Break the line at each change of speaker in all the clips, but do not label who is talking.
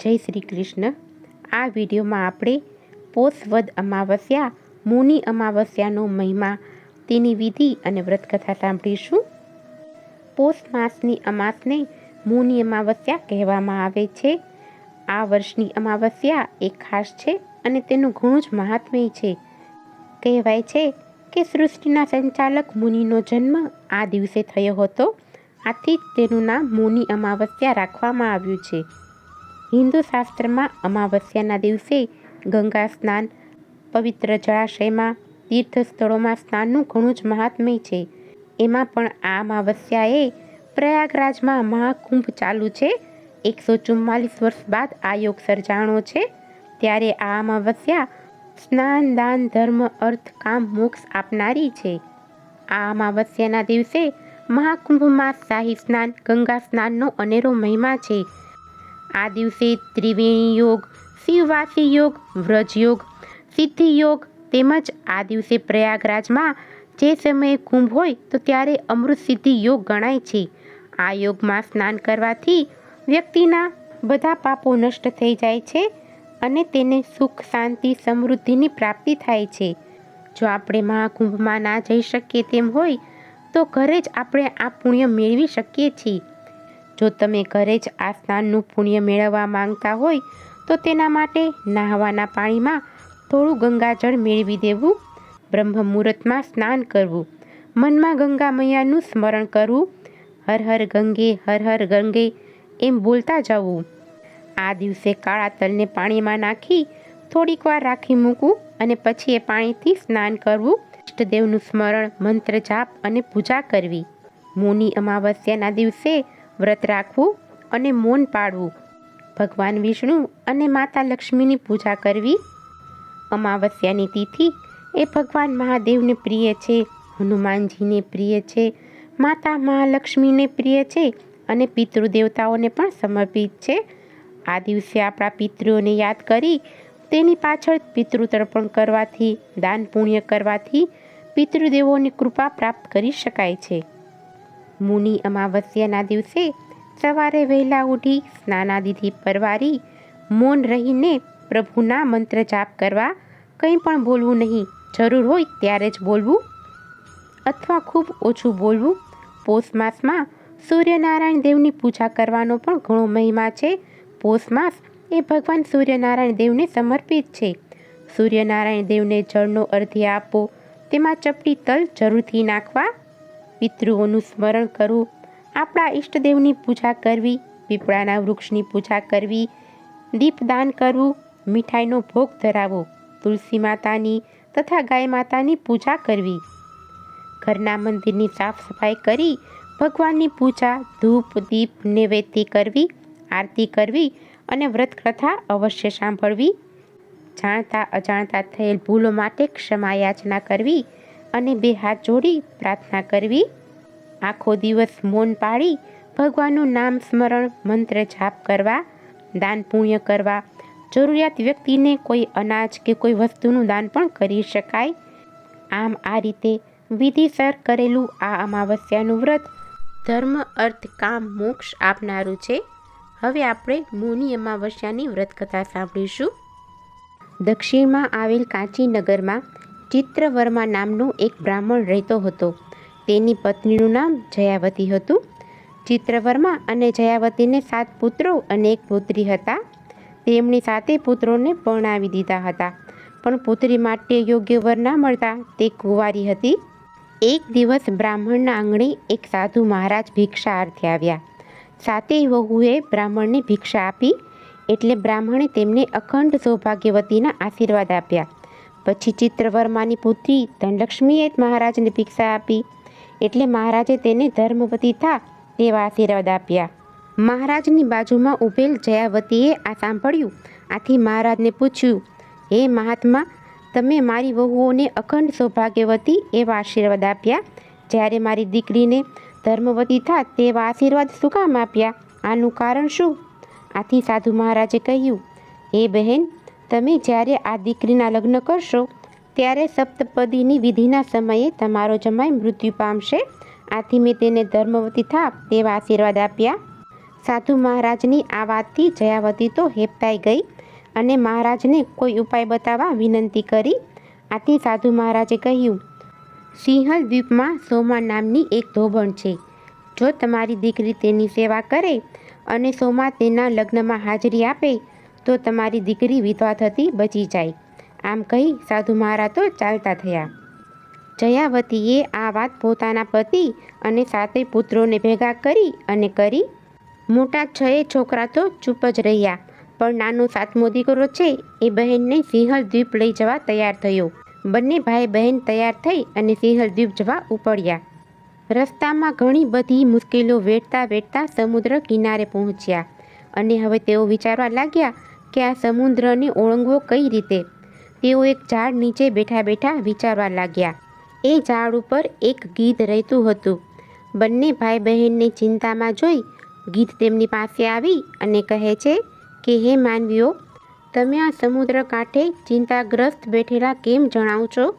જય શ્રી કૃષ્ણ. આ વિડીયોમાં આપણે પોષવદ અમાવસ્યા, મુનિ અમાવસ્યાનો મહિમા, તેની વિધિ અને વ્રતકથા સાંભળીશું. પોષ માસની અમાસને મુનિ અમાવસ્યા કહેવામાં આવે છે. આ વર્ષની અમાવસ્યા એ ખાસ છે અને તેનું ઘણું જ મહાત્મ્ય છે. કહેવાય છે કે સૃષ્ટિના સંચાલક મુનિનો જન્મ આ દિવસે થયો હતો. આથી જ તેનું નામ મુનિ અમાવસ્યા રાખવામાં આવ્યું છે. હિન્દુ શાસ્ત્રમાં અમાવસ્યાના દિવસે ગંગા સ્નાન, પવિત્ર જળાશયમાં તીર્થ સ્થળોમાં સ્નાનનું ઘણું જ મહાત્મ્ય છે. એમાં પણ આ અમાવસ્યાએ પ્રયાગરાજમાં મહાકુંભ ચાલુ છે. એકસો ચુમ્માલીસ વર્ષ બાદ આ યોગ સર્જાણો છે. ત્યારે આ અમાવસ્યા સ્નાન, દાન, ધર્મ, અર્થ, કામ, મોક્ષ આપનારી છે. આ અમાવસ્યાના દિવસે મહાકુંભમાં શાહી સ્નાન, ગંગા સ્નાનનો અનેરો મહિમા છે. આ દિવસે ત્રિવેણી યોગ, શિવવાસી યોગ, વ્રજ યોગ, સિદ્ધિ યોગ તેમજ આ દિવસે પ્રયાગરાજમાં જે સમયે કુંભ હોય તો ત્યારે અમૃત સિદ્ધિ યોગ ગણાય છે. આ યોગમાં સ્નાન કરવાથી વ્યક્તિના બધા પાપો નષ્ટ થઈ જાય છે અને તેને સુખ, શાંતિ, સમૃદ્ધિની પ્રાપ્તિ થાય છે. જો આપણે મહાકુંભમાં ના જઈ શકીએ તેમ હોય તો ઘરે જ આપણે આ પુણ્ય મેળવી શકીએ છીએ. જો તમે ઘરે જ આ સ્નાનનું પુણ્ય મેળવવા માંગતા હોય, તો તેના માટે નહાવાના પાણીમાં થોડું ગંગાજળ મેળવી દેવું બ્રહ્મ મુહૂર્તમાં સ્નાન કરવું, મનમાં ગંગા મૈયાનું સ્મરણ કરવું, હર હર ગંગે, હર હર ગંગે એમ બોલતા જવું. આ દિવસે કાળા તલને પાણીમાં નાખી થોડીક વાર રાખી મૂકવું અને પછી એ પાણીથી સ્નાન કરવું ઇષ્ટદેવનું સ્મરણ, મંત્ર જાપ અને પૂજા કરવી. મુનિ અમાવસ્યાના દિવસે વ્રત રાખવું અને મૌન પાળવું. ભગવાન વિષ્ણુ અને માતા લક્ષ્મીની પૂજા કરવી. અમાવસ્યાની તિથિ એ ભગવાન મહાદેવને પ્રિય છે, હનુમાનજીને પ્રિય છે, માતા મહાલક્ષ્મીને પ્રિય છે અને પિતૃદેવતાઓને પણ સમર્પિત છે. આ દિવસે આપણા પિતૃઓને યાદ કરી તેની પાછળ પિતૃતર્પણ કરવાથી, દાન પુણ્ય કરવાથી પિતૃદેવોની કૃપા પ્રાપ્ત કરી શકાય છે. મુનિ અમાવસ્યાના દિવસે સવારે વહેલા ઉઠી સ્નાનાદિથી પરવારી, મૌન રહીને પ્રભુના મંત્ર જાપ કરવા, કંઈ પણ બોલવું નહીં. જરૂર હોય ત્યારે જ બોલવું અથવા ખૂબ ઓછું બોલવું. પોષ માસમાં સૂર્યનારાયણ દેવની પૂજા કરવાનો પણ ઘણો મહિમા છે. પોષ માસ એ ભગવાન સૂર્યનારાયણ દેવને સમર્પિત છે. સૂર્યનારાયણ દેવને જળનો અર્ધ્ય આપો. તેમાં ચપટી તલ જરૂરથી નાખવા. પિતૃઓનું સ્મરણ કરવું આપણા ઈષ્ટદેવની પૂજા કરવી, પીપળાના વૃક્ષની પૂજા કરવી, દીપદાન કરવું, મીઠાઈનો ભોગ ધરાવવો, તુલસી માતાની તથા ગાય માતાની પૂજા કરવી. ઘરના મંદિરની સાફ સફાઈ કરી, ભગવાનની પૂજા, ધૂપ, દીપ, નૈવેદ્ય કરવી, આરતી કરવી અને વ્રત કથા અવશ્ય સાંભળવી. જાણતા અજાણતા થયેલ ભૂલો માટે ક્ષમા યાચના કરવી અને બે હાથ જોડી પ્રાર્થના કરવી. આખો દિવસ મૌન પાડી ભગવાનનું નામ સ્મરણ મંત્ર જાપ કરવા, દાન પુણ્ય કરવા. જરૂરિયાત વ્યક્તિને કોઈ અનાજ કે કોઈ વસ્તુનું દાન પણ કરી શકાય. આમ આ રીતે વિધિસર કરેલું આ અમાવસ્યાનું વ્રત ધર્મ, અર્થ, કામ, મોક્ષ આપનારું છે. હવે આપણે મુનિ અમાવસ્યાની વ્રતકથા સાંભળીશું. દક્ષિણમાં આવેલ કાંચી નગરમાં ચિત્રવર્મા નામનો એક બ્રાહ્મણ રહેતો હતો. તેની પત્નીનું નામ જયાવતી હતું. ચિત્રવર્મા અને જયાવતીને સાત પુત્રો અને એક પુત્રી હતા. તેમની સાતે પુત્રોને પરણાવી દીધા હતા. પણ પુત્રી માટે યોગ્ય વર ના મળતા તે કુંવારી હતી. એક દિવસ બ્રાહ્મણના આંગણે એક સાધુ મહારાજ ભિક્ષા અર્થે આવ્યા. સાતેય વહુએ બ્રાહ્મણને ભિક્ષા આપી, એટલે બ્રાહ્મણે તેમને અખંડ સૌભાગ્યવતીના આશીર્વાદ આપ્યા. પછી ચિત્રવર્માની પુત્રી ધનલક્ષ્મીએ મહારાજને ભિક્ષા આપી. એટલે મહારાજે તેને ધર્મવતી થા તેવા આશીર્વાદ આપ્યા. મહારાજની બાજુમાં ઉભેલ જયાવતીએ આ સાંભળ્યું. આથી મહારાજને પૂછ્યું, હે મહાત્મા, તમે મારી વહુઓને અખંડ સૌભાગ્યવતી એવા આશીર્વાદ આપ્યા? જ્યારે મારી દીકરીને ધર્મવતી થા તેવા આશીર્વાદ શું કામ આપ્યા? આનું કારણ શું? આથી સાધુ મહારાજે કહ્યું, હે બહેન તમે જ્યારે આ દીકરીના લગ્ન કરશો, ત્યારે સપ્તપદીની વિધિના સમયે તમારો જમાઈ મૃત્યુ પામશે. આથી મેં તેને ધર્મવતી થાપ તેવા આશીર્વાદ આપ્યા. સાધુ મહારાજની આ વાતથી જયાવતી તો હેપતાઈ ગઈ અને મહારાજને કોઈ ઉપાય બતાવવા વિનંતી કરી. આથી સાધુ મહારાજે કહ્યું, સિંહલ દ્વીપમાં સોમા નામની એક ધોબણ છે. જો તમારી દીકરી તેની સેવા કરે અને સોમા તેના લગ્નમાં હાજરી આપે તો તમારી દીકરી વિધવા થતી બચી જાય. આમ કહી સાધુ મહારાજ તો ચાલતા થયા. જયાવતીએ આ વાત પોતાના પતિ અને સાતે પુત્રોને ભેગા કરી અને કરી મોટા છએ છોકરા તો ચૂપ જ રહ્યા. પણ નાનો સાતમો દીકરો છે એ બહેનને સિંહલ દ્વીપ લઈ જવા તૈયાર થયો. બંને ભાઈ બહેન તૈયાર થઈ અને સિંહલ દ્વીપ જવા ઉપડ્યા. રસ્તામાં ઘણી બધી મુશ્કેલીઓ વેઠતા વેઠતા સમુદ્ર કિનારે પહોંચ્યા. અને હવે તેઓ વિચારવા લાગ્યા કે આ સમુદ્રને ઓળંગવો કઈ રીતે? તેઓ એક ઝાડ નીચે બેઠા બેઠા વિચારવા લાગ્યા. એ ઝાડ ઉપર એક ગીધ રહેતું હતું. બંને ભાઈ બહેનને ચિંતામાં જોઈ ગીધ તેમની પાસે આવી અને કહે છે કે, હે માનવીઓ, તમે આ સમુદ્ર કાંઠે ચિંતાગ્રસ્ત બેઠેલા કેમ જણાવ છો?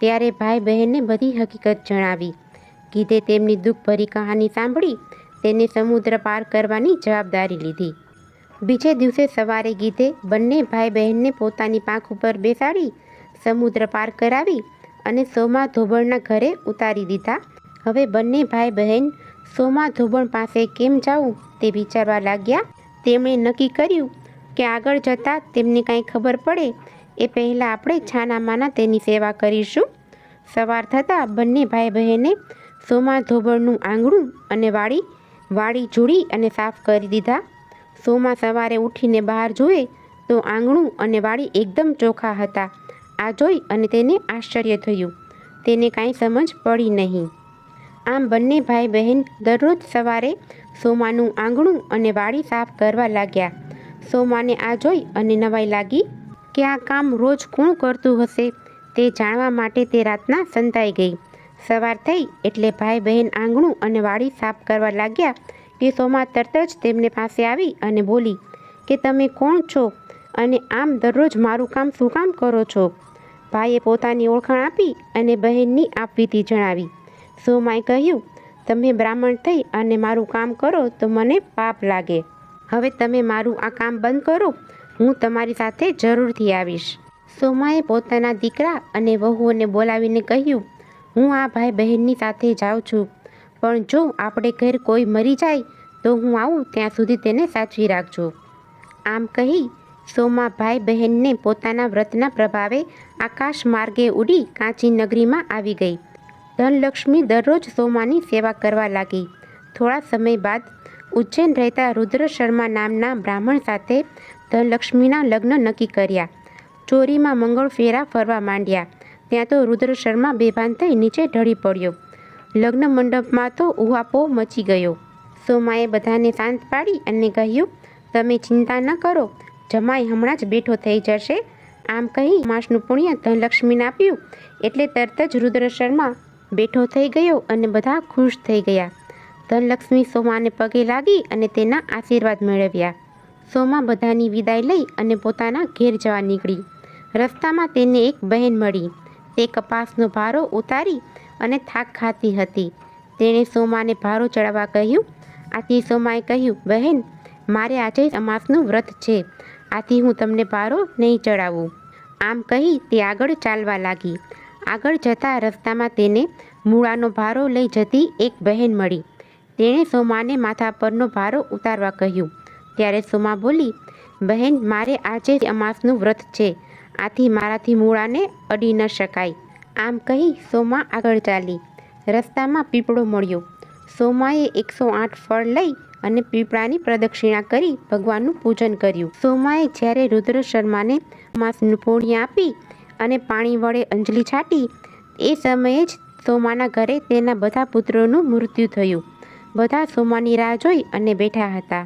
ત્યારે ભાઈ બહેનને બધી હકીકત જણાવી. ગીધે તેમની દુઃખભરી કહાની સાંભળી તેને સમુદ્ર પાર કરવાની જવાબદારી લીધી. બીજે દિવસે સવારે ગીધે બંને ભાઈ બહેનને પોતાની પાંખ ઉપર બેસાડી સમુદ્ર પાર કરાવી અને સોમા ધોબણના ઘરે ઉતારી દીધા. હવે બંને ભાઈ બહેન સોમા ધોબણ પાસે કેમ જાવું તે વિચારવા લાગ્યા. તેમણે નક્કી કર્યું કે આગળ જતાં તેમને કાંઈ ખબર પડે, એ પહેલાં આપણે છાનામાના તેની સેવા કરીશું. સવાર થતાં બંને ભાઈ બહેને સોમા ધોબણનું આંગણું અને વાડી વાડી જોડી અને સાફ કરી દીધા. સોમા સવારે ઉઠીને બહાર જુએ તો આંગણું અને વાડી એકદમ ચોખ્ખા હતા. આ જોઈ અને તેને આશ્ચર્ય થયું. તેને કાંઈ સમજ પડી નહીં. આમ બંને ભાઈ બહેન દરરોજ સવારે સોમાનું આંગણું અને વાડી સાફ કરવા લાગ્યા. સોમાને આ જોઈ અને નવાઈ લાગી કે આ કામ રોજ કોણ કરતું હશે તે જાણવા માટે તે રાતના સંતાઈ ગઈ. સવાર થઈ એટલે ભાઈ બહેન આંગણું અને વાડી સાફ કરવા લાગ્યા કે સોમા તરત જ તેમને પાસે આવી અને બોલી, કે તમે કોણ છો? અને આમ દરરોજ મારું કામ શું કામ કરો છો? ભાઈએ પોતાની ઓળખાણ આપી અને બહેનની આપવીતી જણાવી. સોમાએ કહ્યું, તમે બ્રાહ્મણ થઈ અને મારું કામ કરો તો મને પાપ લાગે. હવે તમે મારું આ કામ બંધ કરો. હું તમારી સાથે જરૂરથી આવીશ. સોમાએ પોતાના દીકરા અને વહુઓને બોલાવીને કહ્યું, હું આ ભાઈ બહેનની સાથે જાઉં છું. પણ જો આપણે ઘર કોઈ મરી જાય, તો હું આવું ત્યાં સુધી તેને સાચવી રાખજો. આમ કહી સોમા ભાઈ બહેનને પોતાના વ્રતના પ્રભાવે આકાશ માર્ગે ઉડી કાંચી નગરીમાં આવી ગઈ. ધનલક્ષ્મી દરરોજ સોમાની સેવા કરવા લાગી. થોડા સમય બાદ ઉજ્જૈન રહેતા રુદ્ર શર્મા નામના બ્રાહ્મણ સાથે ધનલક્ષ્મીના લગ્ન નક્કી કર્યા. ચોરીમાં મંગળ ફેરા ફરવા માંડ્યા. ત્યાં તો રુદ્ર શર્મા બેભાન થઈ નીચે ઢળી પડ્યો. લગ્ન મંડપમાં તો ઉહાપો મચી ગયો. સોમાએ બધાને શાંત પાડી અને કહ્યું, તમે ચિંતા ન કરો, જમાઈ હમણાં જ બેઠો થઈ જશે. આમ કહી માસનું પુણ્ય ધનલક્ષ્મીને આપ્યું, એટલે તરત જ રુદ્ર શર્મા બેઠો થઈ ગયો અને બધા ખુશ થઈ ગયા. ધનલક્ષ્મી સોમાને પગે લાગી અને તેના આશીર્વાદ મેળવ્યા. સોમા બધાની વિદાય લઈ અને પોતાના ઘેર જવા નીકળી. રસ્તામાં તેને એક બહેન મળી. તે કપાસનો ભારો ઉતારી અને થાક ખાતી હતી. તેણે સોમાને ભારો ચડાવવા કહ્યું, આથી સોમાએ કહ્યું, બહેન, મારે આજે અમાસનું વ્રત છે. આથી હું તમને ભારો નહીં ચડાવું. આમ કહી તે આગળ ચાલવા લાગી. આગળ જતા રસ્તામાં તેને મૂળાનો ભારો લઈ જતી એક બહેન મળી. તેણે સોમાને માથા પરનો ભારો ઉતારવા કહ્યું. ત્યારે સોમા બોલી, બહેન, મારે આજે અમાસનું વ્રત છે. આથી મારાથી મૂળાને અડી ન શકાય. આમ કહી સોમા આગળ ચાલી. રસ્તામાં પીપળો મળ્યો. સોમાએ એકસો આઠ ફળ લઈ અને પીપળાની પ્રદક્ષિણા કરી ભગવાનનું પૂજન કર્યું. સોમાએ જ્યારે રુદ્ર શર્માને માસ નુપોણી આપી અને પાણી વડે અંજલિ છાટી, એ સમયે જ સોમાના ઘરે તેના બધા પુત્રોનું મૃત્યુ થયું. બધા સોમાની રાહ જોઈ અને બેઠા હતા.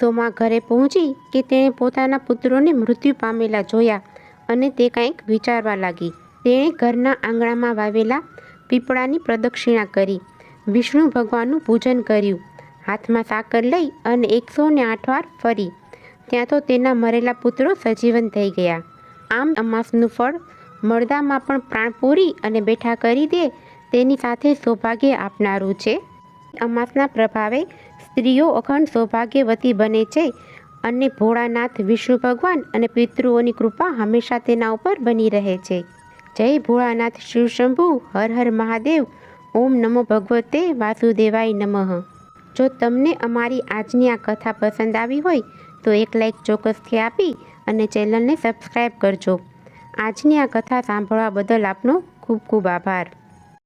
સોમા ઘરે પહોંચી કે તેણે પોતાના પુત્રોને મૃત્યુ પામેલા જોયા અને તે કંઈક વિચારવા લાગી. તેણે ઘરના આંગણામાં વાવેલા પીપળાની પ્રદક્ષિણા કરી, વિષ્ણુ ભગવાનનું પૂજન કર્યું. હાથમાં સાકર લઈ અને એકસો ને આઠ વાર ફરી. ત્યાં તો તેના મરેલા પુત્રો સજીવન થઈ ગયા. આમ અમાસનું ફળ મળદામાં પણ પ્રાણ પૂરી અને બેઠા કરી દે તેની સાથે સૌભાગ્ય આપનારું છે. અમાસના પ્રભાવે સ્ત્રીઓ અખંડ સૌભાગ્યવતી બને છે અને ભોળાનાથ, વિષ્ણુ ભગવાન અને પિતૃઓની કૃપા હંમેશા તેના ઉપર બની રહે છે. જય ભોળાનાથ શિવ શંભુ, હર હર મહાદેવ, ઓમ નમો ભગવતે વાસુદેવાય નમઃ. જો તમને અમારી આજની આ કથા પસંદ આવી હોય, તો એક લાઈક ચોક્કસથી આપી અને ચેનલને સબસ્ક્રાઈબ કરજો. આજની આ કથા સાંભળવા બદલ આપનો ખૂબ ખૂબ આભાર.